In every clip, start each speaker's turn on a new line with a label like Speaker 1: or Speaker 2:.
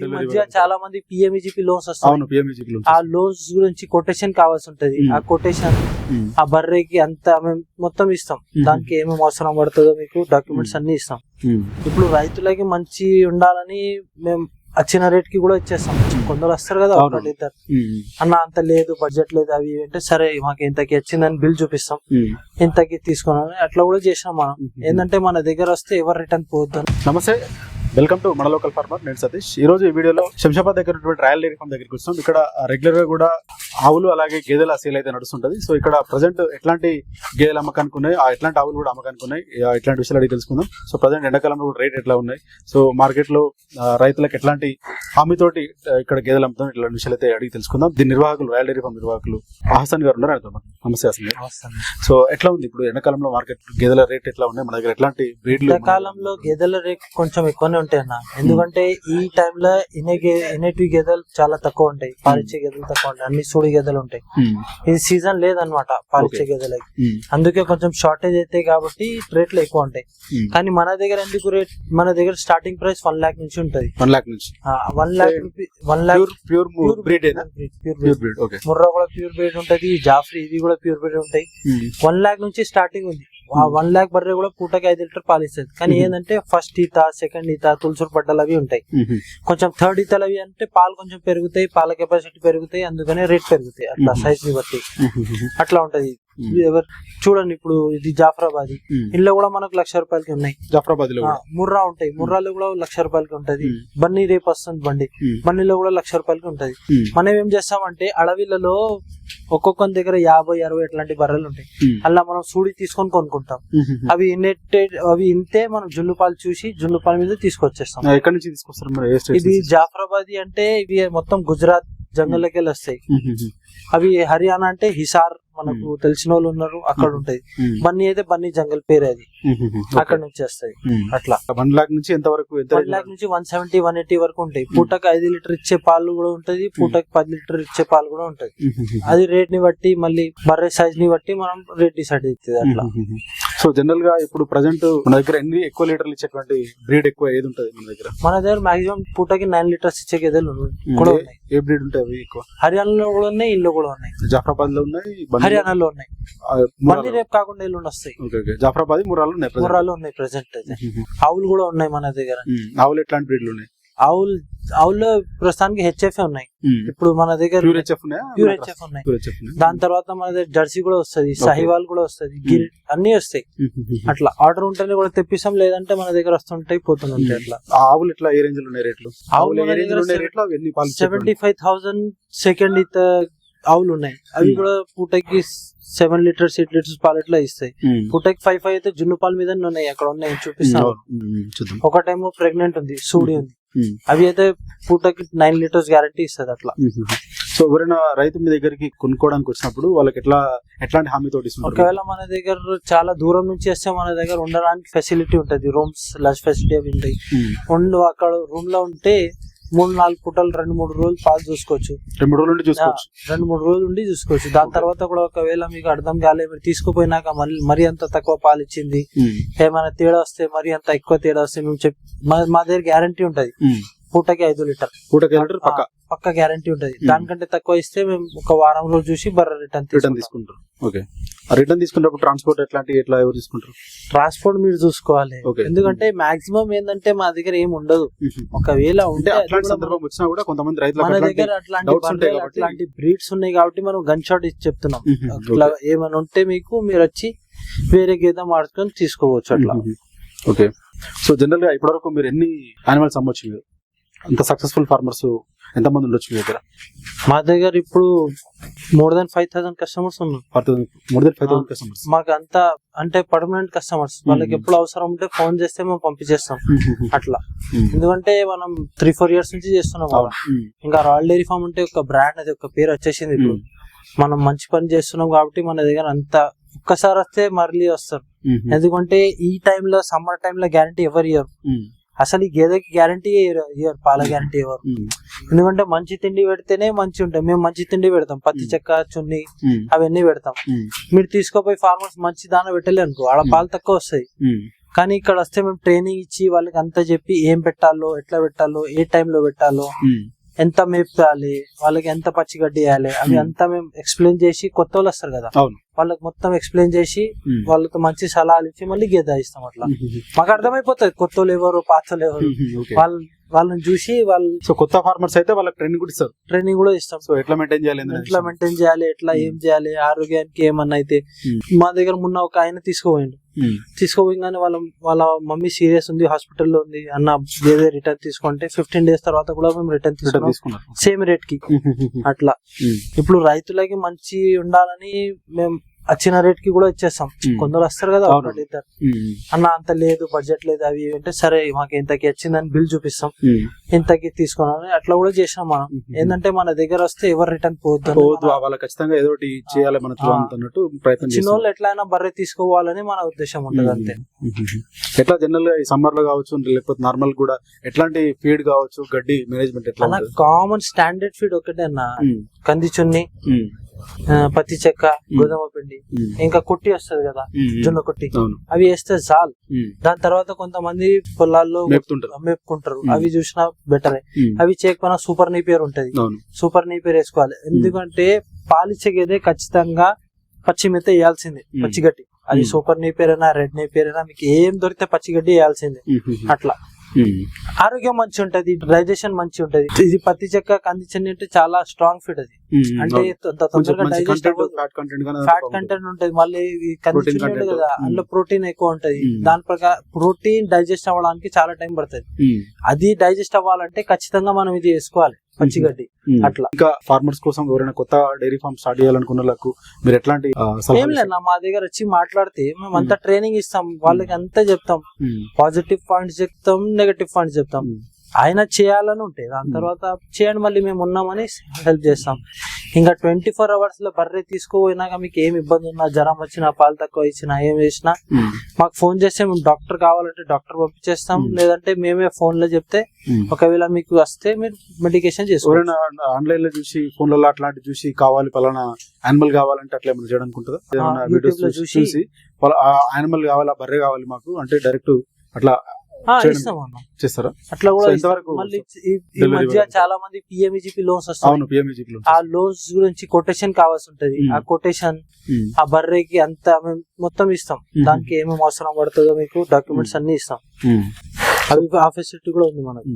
Speaker 1: ఈ మధ్య. చాలా మంది పిఎంఈజిపి లోన్స్ వస్తాయి ఆ లోన్స్ గురించి కొటేషన్ కావాల్సి ఉంటది
Speaker 2: మ్మ్.
Speaker 1: ఆ కొటేషన్ ఆ బర్రెకి అంతా మేము మొత్తం ఇస్తాం.
Speaker 2: మ్మ్.
Speaker 1: దానికి ఏమేమి అవసరం పడుతుందో మీకు డాక్యుమెంట్స్ అన్ని ఇస్తాం. ఇప్పుడు రైతులకి మంచి ఉండాలని మేము వచ్చిన రేట్కి కూడా ఇచ్చేస్తాం. కొందరు వస్తారు కదా. ఒకటి ఇద్దరు అన్న అంత లేదు బడ్జెట్ లేదు అవి అంటే సరే మాకు ఇంతకి వచ్చిందని బిల్ చూపిస్తాం. ఇంతకి తీసుకున్నాం అట్లా కూడా చేసినాం మనం. ఏంటంటే మన దగ్గర వస్తే ఎవరు రిటర్న్ పోవద్దు
Speaker 2: నమస్తే. వెల్కమ్ టు మన లోకల్ ఫార్మర్ నేను సతీష్. ఈ రోజు ఈ వీడియోలో శంషాబాద్ దగ్గర ఉన్నటువంటి రాయల్ డైరీ ఫార్మ్ దగ్గరికి వస్తాం ఇక్కడ రెగ్యులర్గా కూడా ఆవులు అలాగే గేదెల సేల్ అయితే నడుస్తుంటది. సో ఇక్కడ ప్రజెంట్ ఎట్లాంటి గేదెలు అమ్మకానికి ఉన్నాయి ఆ ఎట్లాంటి ఆవులు కూడా అమ్మకానికి ఉన్నాయి ఇట్లాంటి విషయాలు అడిగి తెలుసుకుందాం. సో ప్రజెంట్ ఎండాకాలంలో కూడా రేట్ ఎట్లా ఉన్నాయి? సో మార్కెట్లో రైతులకు ఎట్లాంటి హామీతోటి ఇక్కడ గేదెలు అమ్ముతాం ఇట్లాంటి విషయాలు అయితే అడిగి తెలుసుకుందాం. దీని నిర్వాహకులు రాయల్ డైరీ ఫార్మ్ నిర్వాహకులు అహసన్ గారు ఉన్నారు. అడుగుతాం నమస్తే గారు. సో ఎట్లా ఉంది ఇప్పుడు ఎండాకాలంలో మార్కెట్ గేదెల రేట్ ఎట్లా ఉన్నాయి? మన దగ్గర ఎట్లాంటి బ్రీడ్లు
Speaker 1: కాలంలో గేదెల రేట్ కొంచెం ఎక్కువనే ఉంటాయి అన్న ఎందుకంటే ఈ టైంలో ఇనే గే ఇనేటివి గేదెలు చాలా తక్కువ ఉంటాయి. పాలిచ్చే గేదెలు తక్కువ ఉంటాయి. అన్ని సూడి గేదెలు ఉంటాయి. ఇది సీజన్ లేదనమాట పాలిచ్చే గేదెలకి. అందుకే కొంచెం షార్టేజ్ అవుతాయి కాబట్టి రేట్లు ఎక్కువ ఉంటాయి. కానీ మన దగ్గర ఎందుకు రేట్ మన దగ్గర స్టార్టింగ్ ప్రైస్ వన్ లాక్ నుంచి ఉంటది.
Speaker 2: వన్ లాక్ నుంచి.
Speaker 1: One lakh one lakh
Speaker 2: pure breed
Speaker 1: pure
Speaker 2: breed
Speaker 1: Murrah కూడా ప్యూర్ బ్రీడ్ ఉంటది జాఫ్రీ ఇది కూడా ప్యూర్ బ్రీడ్ ఉంటాయి. వన్ లాక్ నుంచి స్టార్టింగ్ ఉంది. ఆ వన్ లాక్ బర్రె కూడా పూటకి ఐదు లీటర్ పాలు ఇస్తుంది. కానీ. ఏంటంటే ఫస్ట్ ఈత సెకండ్ ఈత తులసూరు పడ్డలు అవి ఉంటాయి. కొంచెం థర్డ్ ఈతలు అవి అంటే పాలు కొంచెం పెరుగుతాయి పాల కెపాసిటీ పెరుగుతాయి అందుకనే రేట్ పెరుగుతాయి. అట్లా. సైజ్ని బట్టి. అట్లా ఉంటది. ఎవరు? చూడండి ఇప్పుడు ఇది జాఫరాబాద్. ఇంట్లో కూడా మనకు లక్ష రూపాయలకి ఉన్నాయి. జాఫరాబాద్లో ముర్రా ఉంటాయి. ముర్రాలో కూడా లక్ష రూపాయలకి ఉంటది. బన్నీ రేపు వస్తుంది బండి. బన్నీలో కూడా లక్ష రూపాయలకి ఉంటది. మనం ఏం చేస్తామంటే అడవిలలో ఒక్కొక్కరి దగ్గర యాభై అరవై ఇట్లాంటి బర్రెలు ఉంటాయి. అలా మనం సూడి తీసుకొని కొనుక్కుంటాం. అవి ఇన్నెట్టెడ్ అవి ఇంతే మనం జున్ను పాలు చూసి జున్ను పాల మీద తీసుకొచ్చేస్తాం.
Speaker 2: ఎక్కడి నుంచి తీసుకొస్తారు
Speaker 1: ఇది జాఫరాబాదీ అంటే ఇవి మొత్తం గుజరాత్ జంగల్లోకి వెళ్ళి వస్తాయి అవి హర్యానా అంటే హిసార్ మనకు తెలిసిన వాళ్ళు ఉన్నారు అక్కడ ఉంటాయి. బన్నీ అయితే బన్నీ జంగల్ పేరు అది. అక్కడ నుంచి వస్తాయి. అట్లా.
Speaker 2: వన్ లాక్ నుంచి ఎంత వరకు
Speaker 1: వన్ లాక్ నుంచి వన్ సెవెంటీ వన్ ఎయిటీ వరకు ఉంటాయి. పూటకి ఐదు లీటర్ ఇచ్చే పాలు కూడా ఉంటది పూటకి పది లీటర్ ఇచ్చే పాలు కూడా ఉంటది. అది రేట్ని బట్టి మళ్ళీ బర్రె సైజ్ని బట్టి మనం రేట్ డిసైడ్ అవుతుంది అట్లా.
Speaker 2: సో జనరల్గా ఇప్పుడు ప్రజెంట్ మన దగ్గర ఎన్ని ఎక్కువ లీటర్లు ఇచ్చేటువంటి బ్రీడ్ ఎక్కువ ఏది ఉంటది మన దగ్గర?
Speaker 1: మన దగ్గర మాక్సిమం పూటకి నైన్ లీటర్స్ ఇచ్చే గేదెలు ఉన్నాయి- కూడా
Speaker 2: ఏ-
Speaker 1: ఉన్నాయి.
Speaker 2: ఏ బ్రీడ్ ఉంటాయి అవి ఎక్కువ?
Speaker 1: హర్యానాలో కూడా ఉన్నాయి ఇల్లు కూడా ఉన్నాయి.
Speaker 2: జాఫరాబాద్లో ఉన్నాయి
Speaker 1: హర్యానాలో ఉన్నాయి. మళ్ళీ
Speaker 2: మురాలో.
Speaker 1: రేపు కాకుండా ఎల్లుండి వస్తాయి.
Speaker 2: జాఫరాబాద్ మురాలు ఉన్నాయి.
Speaker 1: కూరలు ఉన్నాయి ప్రెసెంట్ అయితే. ఆవులు కూడా ఉన్నాయి మన దగ్గర.
Speaker 2: ఆవులు ఎట్లాంటి బ్రీడ్లు ఉన్నాయి?
Speaker 1: ఆవులు ఆవుల్లో ప్రస్తుతానికి హెచ్ఎఫ్ ఉన్నాయి. ఇప్పుడు మన దగ్గర
Speaker 2: ప్యూర్ హెచ్ఎఫ్ ఉన్నాయా?
Speaker 1: ప్యూర్ హెచ్ఎఫ్ దాని తర్వాత మన దగ్గర జెర్సీ కూడా వస్తది సహివాల్ కూడా వస్తది గిర్ అన్ని వస్తాయి. అట్లా ఆర్డర్ ఉంటేనే కూడా తెప్పిస్తాం లేదంటే మన దగ్గర వస్తుంటాయి పోతుంటాయి అట్లా.
Speaker 2: ఆవులు ఎట్లా ఏ రేంజ్లో ఉన్నాయి రేట్లు?
Speaker 1: ఆవులు సెవెంటీ ఫైవ్ థౌసండ్ సెకండ్ ఇత ఆవులు ఉన్నాయి. అవి
Speaker 2: Hmm.
Speaker 1: కూడా పూటకి సెవెన్ లీటర్స్ ఎయిట్ లీటర్స్ పాలు ఇట్లా ఇస్తాయి. పూటకి ఫైవ్ ఫైవ్ అయితే జున్ను పాలు మీద ఉన్నాయి అక్కడ ఉన్నాయి చూపిస్తాను. ఒకటేమో ప్రెగ్నెంట్ ఉంది సూడి ఉంది. అవి అయితే పూటకి నైన్ లీటర్స్ గ్యారంటీ ఇస్తుంది అట్లా.
Speaker 2: సో ఎవరైనా రైతు మీ దగ్గరికి కొనుక్కోవడానికి వచ్చినప్పుడు వాళ్ళకి ఎట్లా ఎట్లాంటి హామీ తోటి
Speaker 1: ఒకవేళ మన దగ్గర చాలా దూరం నుంచి వస్తే మన దగ్గర ఉండడానికి ఫెసిలిటీ ఉంటది. రూమ్స్ లంచ్ ఫెసిలిటీ అవి ఉంటాయి. ఉండు అక్కడ రూమ్లో ఉంటే మూడు నాలుగు పూటలు రెండు మూడు రోజులు పాలు చూసుకోవచ్చు.
Speaker 2: రెండు మూడు రోజుల చూసుకోవచ్చు.
Speaker 1: రెండు మూడు రోజులు ఉండి చూసుకోవచ్చు. దాని తర్వాత కూడా ఒకవేళ మీకు అర్థం కాలే మీరు తీసుకుపోయినాక మళ్ళీ మరీ అంత తక్కువ పాలు ఇచ్చింది. ఏమైనా తేడా వస్తే మరీ అంత ఎక్కువ తేడా వస్తే మేము చెప్ మా- దగ్గర గ్యారంటీ ఉంటది. పూటకి ఐదు లీటర్.
Speaker 2: పూటకి లీటర్ పక్క?
Speaker 1: పక్క గ్యారంటీ ఉంటది. దానికంటే తక్కువ ఇస్తే మేము ఒక వారం రోజు చూసి బర్ర రిటర్న్
Speaker 2: రిటర్న్ తీసుకుంటారు. ఓకే. రిటర్న్ తీసుకున్నప్పుడు ట్రాన్స్పోర్ట్ ఎట్లాంటి ఎట్లా ఎవరు తీసుకుంటారు?
Speaker 1: ట్రాన్స్పోర్ట్ మీరు చూసుకోవాలి. ఎందుకంటే మాక్సిమం ఏంటంటే మా దగ్గర ఏం ఉండదు. ఒకవేళ ఉంటే
Speaker 2: అట్లాంటి సందర్భం వచ్చినా కూడా కొంతమంది
Speaker 1: మన
Speaker 2: రైతులకు
Speaker 1: దగ్గర అట్లాంటి బ్రీడ్స్ ఉన్నాయి కాబట్టి మనం గన్ షాట్ ఇచ్చి చెప్తున్నాం. అట్లా ఏమైనా ఉంటే మీకు మీరు వచ్చి వేరే గీత మార్చుకొని తీసుకోవచ్చు అట్లా.
Speaker 2: ఓకే. సో జనరల్గా ఇప్పటివరకు మీరు ఎన్ని యానిమల్స్ అమ్మొచ్చు మీరు? అంత సక్సెస్ఫుల్ ఫార్మర్స్ ఎంత మంది ఉండొచ్చు మీ దగ్గర?
Speaker 1: మా దగ్గర ఇప్పుడు more than five thousand customers ఉన్నారు.
Speaker 2: More than five thousand customers
Speaker 1: మాకు అంతా అంటే పర్మనెంట్ కస్టమర్స్ వాళ్ళకి ఎప్పుడు అవసరం ఉంటే ఫోన్ చేస్తే మేము పంపించేస్తాం. అట్లా. ఎందుకంటే మనం త్రీ ఫోర్ ఇయర్స్ నుంచి చేస్తున్నాం. ఇంకా రాయల్ డైరీ ఫార్మ్ అంటే ఒక బ్రాండ్ అది ఒక పేరు వచ్చేసింది ఇప్పుడు. మనం మంచి పని చేస్తున్నాం కాబట్టి మన దగ్గర అంత ఒక్కసారి వస్తే మళ్ళీ వస్తారు. ఎందుకంటే ఈ టైంలో సమ్మర్ టైంలో గ్యారంటీ ఎవరు ఇయ్యరు. అసలు ఈ గేదెకి గ్యారంటీ ఇయ్యరు పాల గ్యారంటీ ఎవరు ఎందుకంటే మంచి తిండి పెడితేనే మంచి ఉంటాయి. మేము మంచి తిండి పెడతాం. పత్తి. చెక్క చున్ని అవన్నీ పెడతాం. మీరు తీసుకోపోయి ఫార్మర్స్ మంచి దాన పెట్టలే అనుకో ఆడ. పాలు తక్కువ వస్తాయి. కానీ ఇక్కడ వస్తే మేము ట్రైనింగ్ ఇచ్చి వాళ్ళకి అంతా చెప్పి ఏం పెట్టాలో ఎట్లా పెట్టాలో ఏ టైంలో పెట్టాలో. ఎంత మేపాలి వాళ్ళకి ఎంత పచ్చిగడ్డి వేయాలి అవి
Speaker 2: Hmm.
Speaker 1: అంతా మేము ఎక్స్ప్లెయిన్ చేసి కొత్త వాళ్ళు వస్తారు కదా
Speaker 2: అవును
Speaker 1: వాళ్ళకి మొత్తం ఎక్స్ప్లెయిన్ చేసి
Speaker 2: ఉమ్.
Speaker 1: వాళ్ళతో మంచి సలహాలు ఇచ్చి మళ్ళీ గేదె ఇస్తాం అట్లా మాకు అర్థమైపోతుంది కొత్త వాళ్ళు ఎవరు పాత ఎవరు. వాళ్ళ వాళ్ళని చూసి వాళ్ళు
Speaker 2: సో కొత్త ఫార్మర్స్ అయితే వాళ్ళకి ట్రైనింగ్ కూడా ఇస్తారు
Speaker 1: ట్రైనింగ్ కూడా ఇస్తాం
Speaker 2: సో ఎట్లా మెయింటైన్ చేయాలి
Speaker 1: ఎట్లా మెయింటైన్ చేయాలి ఎట్లా ఏం చేయాలి ఆరోగ్యానికి ఏమన్నా అయితే
Speaker 2: Hmm.
Speaker 1: మా దగ్గర మొన్న ఒక ఆయన తీసుకుపోయిండు. తీసుకోగానే వాళ్ళ వాళ్ళ మమ్మీ సీరియస్ ఉంది హాస్పిటల్లో ఉంది అన్న వేరే రిటర్న్ తీసుకుంటే ఫిఫ్టీన్ డేస్ తర్వాత కూడా మేము రిటర్న్ తీసుకున్నాం.
Speaker 2: తీసుకున్నారు.
Speaker 1: సేమ్ రేట్కి. అట్లా.
Speaker 2: ఉమ్.
Speaker 1: ఇప్పుడు రైతులకి మంచి ఉండాలని మేము వచ్చిన రేట్కి కూడా ఇచ్చేస్తాం. కొందరు వస్తారు కదా. ఒకటి ఇద్దరు. అన్న అంత లేదు బడ్జెట్ లేదు అవి అంటే సరే మాకు ఇంతకి వచ్చిందని బిల్ చూపిస్తాం. ఇంతకి తీసుకున్నాం అట్లా కూడా చేసినాం మనం. ఏంటంటే మన దగ్గర వస్తే ఎవరు రిటర్న్ పోవద్దు
Speaker 2: పోవద్దు వాళ్ళకి ఖచ్చితంగా ఏదో ఒకటి చేయాలి మన
Speaker 1: ఆ.
Speaker 2: అన్నట్టు ప్రయత్నం
Speaker 1: చిన్న
Speaker 2: చేస్తున్నారు.
Speaker 1: వాళ్ళు ఎట్లయినా బర్రె తీసుకోవాలని మన ఉద్దేశం ఉంటుంది అంతే
Speaker 2: ఎట్లా జనరల్గా ఈ సమ్మర్లో కావచ్చు లేకపోతే నార్మల్ కూడా ఎట్లాంటి ఫీడ్ కావచ్చు గడ్డి మేనేజ్మెంట్ ఎట్లా
Speaker 1: కామన్ స్టాండర్డ్ ఫీడ్ ఒకటే అన్న. కంది చున్ని పత్తి చెక్క గోధుమ పిండి. ఇంకా కుట్టి వస్తది కదా. జొన్న కుట్టి అవి వేస్తే చాలు. దాని తర్వాత కొంతమంది పొలాల్లో మేపుకుంటారు. అవి చూసినా బెటరే. అవి చేయకపోయినా సూపర్ నీపేర్ ఉంటది
Speaker 2: అవును
Speaker 1: సూపర్ నీపేర్ వేసుకోవాలి ఎందుకంటే పాలిచ్చే గేదె ఖచ్చితంగా పచ్చి మెత్త వేయాల్సిందే. పచ్చిగడ్డి అది. సూపర్ నీపేర్ అయినా రెడ్ నీపేర్ అయినా మీకు ఏం దొరికితే పచ్చిగడ్డి వేయాల్సిందే. అట్లా. ఆరోగ్యం మంచి ఉంటది డైజెషన్ మంచి ఉంటది ఇది పత్తి చెక్క కంది చెన్ని అంటే చాలా స్ట్రాంగ్ ఫీడ్ అది. అంటే
Speaker 2: అవును.
Speaker 1: అంత
Speaker 2: కొంచెం
Speaker 1: తొందరగా డైజెస్ట్
Speaker 2: ఫ్యాట్ కంటెంట్
Speaker 1: ఉంటది మళ్ళీ కంది చున్ని. కదా. అందులో ప్రోటీన్ ఎక్కువ ఉంటది. దాని ప్రకారం ప్రోటీన్ డైజెస్ట్ అవ్వడానికి చాలా టైం పడుతుంది అది డైజెస్ట్ అవ్వాలంటే ఖచ్చితంగా మనం ఇది వేసుకోవాలి పచ్చిగడ్డి. అట్లా.
Speaker 2: ఇంకా ఫార్మర్స్ కోసం ఎవరైనా కొత్త డైరీ ఫార్మ్ స్టార్ట్ చేయాలనుకున్న వాళ్ళకు మీరు ఎట్లాంటి
Speaker 1: ఏం లేదు మా దగ్గర వచ్చి మాట్లాడితే మేము అంతా ట్రైనింగ్ ఇస్తాం. వాళ్ళకి అంతా చెప్తాం. పాజిటివ్ పాయింట్స్ చెప్తాం నెగటివ్ పాయింట్స్ చెప్తాం. ఆయన చేయాలని ఉంటే దాని. తర్వాత చేయండి మళ్ళీ మేము ఉన్నామని హెల్ప్ చేస్తాం. ఇంకా ట్వంటీ ఫోర్ అవర్స్లో బర్రె తీసుకుపోయినాక మీకు ఏం ఇబ్బంది ఉన్నా జ్వరం వచ్చినా పాలు తక్కువ ఇచ్చినా ఏం
Speaker 2: ఉమ్.
Speaker 1: మాకు ఫోన్ చేస్తే మేము డాక్టర్ కావాలంటే డాక్టర్ పంపించేస్తాం. లేదంటే మేమే ఫోన్లో చెప్తే. ఒకవేళ మీకు వస్తే మీరు మెడికేషన్ చేసుకోవాలి
Speaker 2: ఆన్లైన్లో చూసి ఫోన్లలో అట్లాంటి చూసి కావాలి పలానా యానిమల్ కావాలంటే అట్లా ఏమైనా చేయడానికి
Speaker 1: లో
Speaker 2: చూసి యానిమల్ కావాలా బర్రె కావాలి మాకు అంటే డైరెక్ట్ అట్లా చేస్తారా?
Speaker 1: అట్లా కూడా
Speaker 2: So,
Speaker 1: ఇస్తాం.
Speaker 2: ఎంతవరకు
Speaker 1: మళ్ళీ ఈ- ఈ
Speaker 2: delivery
Speaker 1: మధ్య
Speaker 2: వరకు?
Speaker 1: చాలా మంది పిఎంఈజీపీ లోన్స్ వస్తాయి ఆ లోన్స్ గురించి కొటేషన్ కావాల్సి ఉంటది. ఆ కొటేషన్ ఆ బర్రెకి అంతా మేము మొత్తం ఇస్తాం. దానికి ఏమేమి అవసరం పడుతుందో మీకు డాక్యుమెంట్స్ అన్ని ఇస్తాం. అవి ఆ ఫెసిలిటీ కూడా ఉంది మనకి.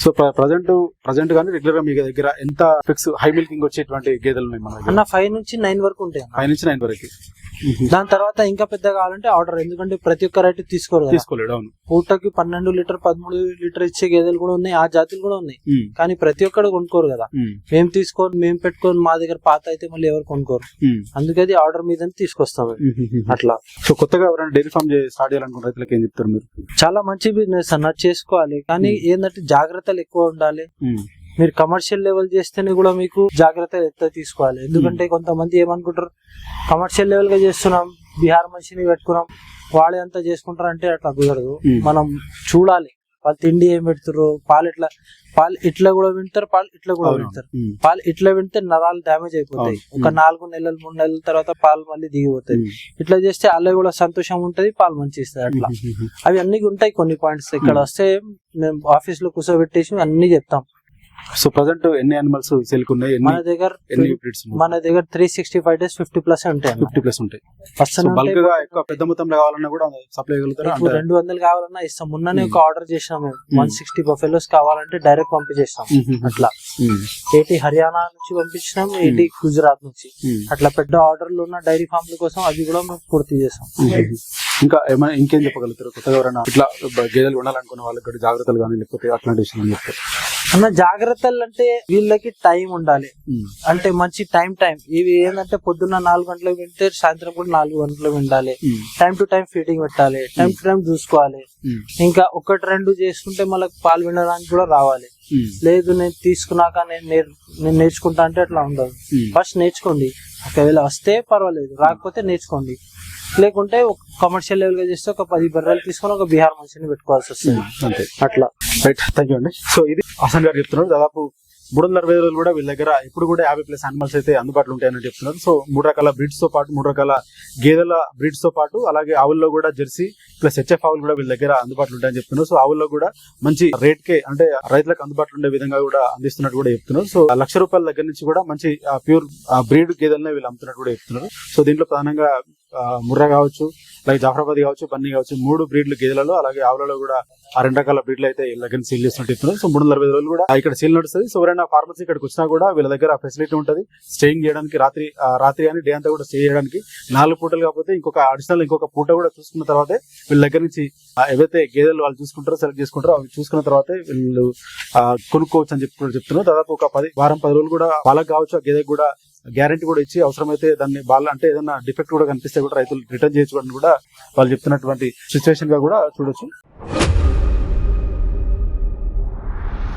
Speaker 2: సో ప్రజెంట్ ప్రజెంట్ గానీ రెగ్యులర్గా మీ దగ్గర ఎంత ఫిక్స్ హై మిల్కింగ్ వచ్చేటువంటి గేదెలు ఉన్నాయి మన
Speaker 1: ఫైవ్ నుంచి నైన్ వరకు ఉంటాయి.
Speaker 2: ఫైవ్ నుంచి నైన్ వరకు.
Speaker 1: దాని తర్వాత ఇంకా పెద్ద కావాలంటే ఆర్డర్ ఎందుకంటే ప్రతి ఒక్క రైతు తీసుకోరు
Speaker 2: తీసుకోలేడు అవును
Speaker 1: పూటకి పన్నెండు లీటర్ పదమూడు లీటర్ ఇచ్చే గేదెలు కూడా ఉన్నాయి ఆ జాతులు కూడా ఉన్నాయి. కానీ ప్రతి ఒక్కడు కొనుక్కోరు కదా. మేము తీసుకొని మేము పెట్టుకొని మా దగ్గర పాత అయితే మళ్ళీ ఎవరు కొనుక్కోరు. అందుకే అది ఆర్డర్ మీద తీసుకొస్తాం. అట్లా
Speaker 2: సో కొత్తగా ఎవరైనా డైరీ ఫామ్ స్టార్ట్ చేయాలనుకున్న రైతులకు ఏం చెప్తారు మీరు
Speaker 1: చాలా మంచి బిజినెస్ అన్న చేసుకోవాలి కానీ. ఏంటంటే జాగ్రత్తలు ఎక్కువ ఉండాలి. మీరు కమర్షియల్ లెవెల్ చేస్తేనే కూడా మీకు జాగ్రత్తలు ఎక్కువ తీసుకోవాలి ఎందుకంటే కొంతమంది ఏమనుకుంటారు కమర్షియల్ లెవెల్గా చేస్తున్నాం బీహార్ మనిషిని పెట్టుకున్నాం వాళ్ళే అంతా చేసుకుంటారు అంటే అట్లా కుదరదు
Speaker 2: Hmm.
Speaker 1: మనం చూడాలి వాళ్ళు తిండి ఏం పెడుతుర్రు పాలు ఇట్లా పాలు ఇట్లా కూడా వింటారు పాలు ఇట్లా కూడా. వింటారు
Speaker 2: ఉమ్.
Speaker 1: పాలు ఇట్లా వింటే నరాలు డ్యామేజ్ అయిపోతాయి. ఒక
Speaker 2: Hmm.
Speaker 1: నాలుగు నెలలు మూడు నెలల తర్వాత పాలు మళ్ళీ దిగిపోతాయి. ఇట్లా చేస్తే అలా కూడా సంతోషం ఉంటది పాలు మంచి ఇస్తుంది అట్లా అవి అన్ని ఉంటాయి కొన్ని పాయింట్స్ ఇక్కడ
Speaker 2: Hmm.
Speaker 1: వస్తే మేము ఆఫీస్లో కూర్చోబెట్టేసి అన్ని చెప్తాం
Speaker 2: సో ప్రజెంట్ ఎన్ని అనిమల్స్ ఉన్నాయి
Speaker 1: మన దగ్గర
Speaker 2: ఎన్ని బ్రీడ్స్
Speaker 1: మన దగ్గర three sixty five days fifty plus ఉంటాయి.
Speaker 2: ఫిఫ్టీ ప్లస్ ఉంటాయి.
Speaker 1: ఫస్ట్
Speaker 2: బల్క్గా ఎక్కువ పెద్ద మొత్తంలో కావాలన్నా కూడా సప్లై
Speaker 1: ఇప్పుడు రెండు వందలు కావాలన్నా ఇస్తాం. మొన్ననే
Speaker 2: Hmm.
Speaker 1: ఒక ఆర్డర్ చేసినాం మేము.
Speaker 2: Hmm.
Speaker 1: వన్ సిక్స్టీ బఫెలోస్ కావాలంటే డైరెక్ట్ పంపించేస్తాం.
Speaker 2: ఉమ్.
Speaker 1: అట్లా.
Speaker 2: ఉమ్.
Speaker 1: ఏటి హర్యానా నుంచి పంపించినాం ఏటి గుజరాత్ నుంచి. అట్లా పెద్ద ఆర్డర్లు ఉన్న డైరీ ఫామ్ల కోసం అవి కూడా మేము పూర్తి చేస్తాం.
Speaker 2: ఇంకా ఏమైనా ఇంకేం చెప్పగలుగుతారు? కొత్తగా ఎవరైనా ఇట్లా గేదెలు ఉండాలనుకున్న వాళ్ళకి జాగ్రత్తలు కానీ లేకపోతే అట్లాంటి విషయాలు అని చెప్తారు?
Speaker 1: అన్న జాగ్రత్తలు అంటే వీళ్ళకి టైం ఉండాలి. అంటే మంచి టైం టైం. ఇవి ఏంటంటే పొద్దున్న నాలుగు గంటలకు వింటే సాయంత్రం కూడా నాలుగు గంటలకు వినాలి టైం టు టైం ఫీడింగ్ పెట్టాలి. టైం టు టైం చూసుకోవాలి ఇంకా ఒకటి రెండు చేసుకుంటే మనకు పాలు వినడానికి కూడా రావాలి. లేదు నేను తీసుకున్నాక నేను నేను నేర్చుకుంటా అంటే అట్లా ఉండదు. ఫస్ట్ నేర్చుకోండి. ఒకవేళ వస్తే పర్వాలేదు. రాకపోతే నేర్చుకోండి. లేకుంటే ఒక కమర్షియల్ లెవెల్గా చేస్తే ఒక పది బర్రెలు తీసుకొని ఒక బీహార్ మనిషిని పెట్టుకోవాల్సి వస్తుంది.
Speaker 2: అంతే.
Speaker 1: అట్లా.
Speaker 2: రైట్ థ్యాంక్ యూ అండి. సో ఇది హసన్ గారు చెప్తున్నారు దాదాపు మూడు వందల అరవై రోజులు కూడా వీళ్ళ దగ్గర ఇప్పుడు కూడా యాభై ప్లస్ యానిమల్స్ అయితే అందుబాటులో ఉంటాయని చెప్తున్నారు. సో మూడు రకాల బ్రీడ్స్తో పాటు మూడు రకాల గేదెల బ్రీడ్స్తో పాటు అలాగే ఆవుల్లో కూడా జెర్సీ ప్లస్ హెచ్ఎఫ్ ఆవులు కూడా వీళ్ళ దగ్గర అందుబాటులో ఉంటాయని చెప్తున్నారు. సో ఆవుల్లో కూడా మంచి రేట్ కే అంటే రైతులకు అందుబాటులో ఉండే విధంగా కూడా అందిస్తున్నట్టు కూడా చెప్తున్నారు. సో లక్ష రూపాయల దగ్గర నుంచి కూడా మంచి ప్యూర్ బ్రీడ్ గేదెలనే వీళ్ళు అమ్ముతున్నట్టు కూడా చెప్తున్నారు. సో దీంట్లో ప్రధానంగా ముర్రా కావచ్చు అలాగే జాఫరాబాద్ కావచ్చు బన్నీ కావచ్చు మూడు బ్రీడ్లు గేదెలలో అలాగే ఆవులలో కూడా ఆ రెండు రకాల బ్రీడ్లు అయితే వీళ్ళకి సీల్ చేస్తున్నట్టు చెప్తున్నారు. సో మూడు వందల అరవై రోజులు కూడా ఇక్కడ సీల్ నడుస్తుంది. సో ఎవరైనా ఫార్మసీ ఇక్కడికి వచ్చినా కూడా వీళ్ళ దగ్గర ఫెసిలిటీ ఉంటుంది. స్టేయింగ్ చేయడానికి రాత్రి ఆ, రాత్రి కానీ డే అంతా కూడా స్టే చేయడానికి నాలుగు పూటలు కాకపోతే ఇంకొక అడిషనల్ ఇంకొక పూట కూడా చూసుకున్న తర్వాతే వీళ్ళ దగ్గర నుంచి ఏవైతే గేదెలు వాళ్ళు చూసుకుంటారో సెలెక్ట్ చేసుకుంటారో అవి చూసుకున్న తర్వాతే వీళ్ళు కొనుక్కోవచ్చు అని చెప్పి చెప్తున్నారు. దాదాపు ఒక పది వారం పది రోజులు కూడా వాళ్ళకి కావచ్చు ఆ గేదెకి కూడా గ్యారంటీ కూడా ఇచ్చి అవసరమైతే దాన్ని వాళ్ళ అంటే ఏదైనా డిఫెక్ట్ కూడా కనిపిస్తే కూడా రైతులు రిటర్న్ చేసుకోవడానికి కూడా వాళ్ళు చెప్తున్నటువంటి సిచ్యువేషన్గా కూడా చూడొచ్చు.